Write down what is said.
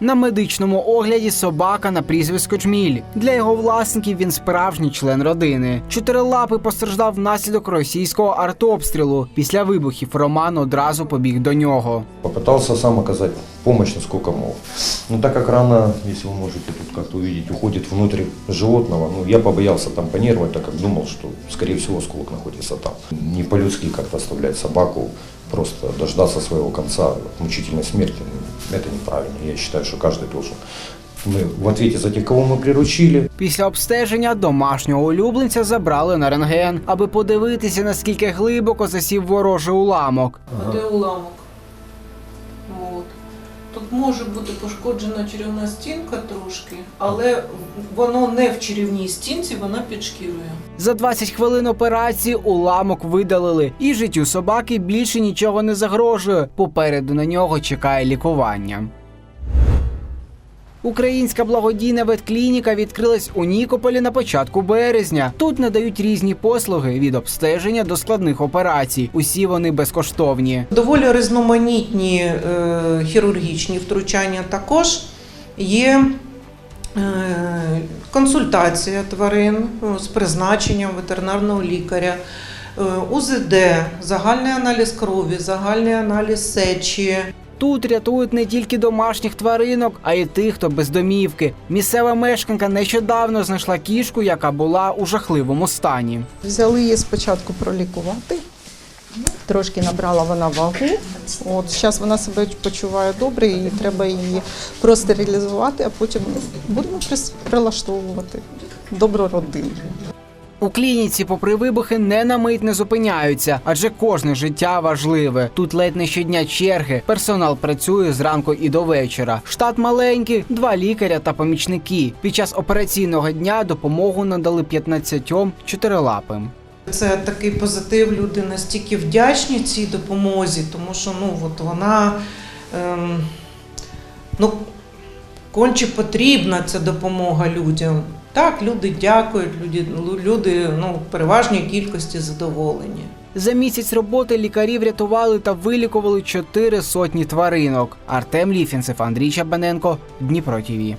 На медичному огляді собака на прізвисько Джміль. Для його власників він справжній член родини. Чотирилапий постраждав внаслідок російського артобстрілу. Після вибухів Роман одразу побіг до нього. Попытался сам оказать помощь, насколько мог. Но так как рана, если вы можете тут как-то увидеть, уходит внутрь животного, ну, я побоялся там панировать, так как думал, что, скорее всего, осколок находится там. Не по-людски как-то оставлять собаку, просто дождаться своего конца, от мучительной смерти, ну, это неправильно. Я считаю, что каждый должен. Мы в ответе за тех, кого мы приручили, Після обстеження домашнього улюбленця забрали на рентген, аби подивитися, наскільки глибоко засів ворожий уламок. Де уламок. От. Тут може бути пошкоджена черевна стінка трошки, але воно не в черевній стінці, вона під шкірою. За 20 хвилин операції уламок видалили, і життю собаки більше нічого не загрожує. Попереду на нього чекає лікування. Українська благодійна ветклініка відкрилась у Нікополі на початку березня. Тут надають різні послуги від обстеження до складних операцій. Усі вони безкоштовні. Доволі різноманітні е, хірургічні втручання також є. Е, Консультація тварин з призначенням ветеринарного лікаря, е, УЗД, загальний аналіз крові, загальний аналіз сечі, Тут рятують не тільки домашніх тваринок, а й тих, хто без домівки. Місцева мешканка нещодавно знайшла кішку, яка була у жахливому стані. Взяли її спочатку пролікувати. Трошки набрала вона вагу. От зараз вона себе почуває добре, і треба її простерилізувати, а потім будемо прилаштовувати добру родину. У клініці, попри вибухи, не на мить не зупиняються, адже кожне життя важливе. Тут ледь не щодня черги. Персонал працює зранку і до вечора. Штат маленький, два лікаря та помічники. Під час операційного дня допомогу надали 15 чотирилапим. Це такий позитив. Люди настільки вдячні цій допомозі, тому що ну, от вона ем, ну, конче потрібна ця допомога людям. Так, люди дякують, люди, люди ну, в переважній кількості задоволені. За місяць роботи лікарі врятували та вилікували чотири сотні тваринок. Артем Ліфінцев, Андрій Чабаненко, Дніпро ТІВІ.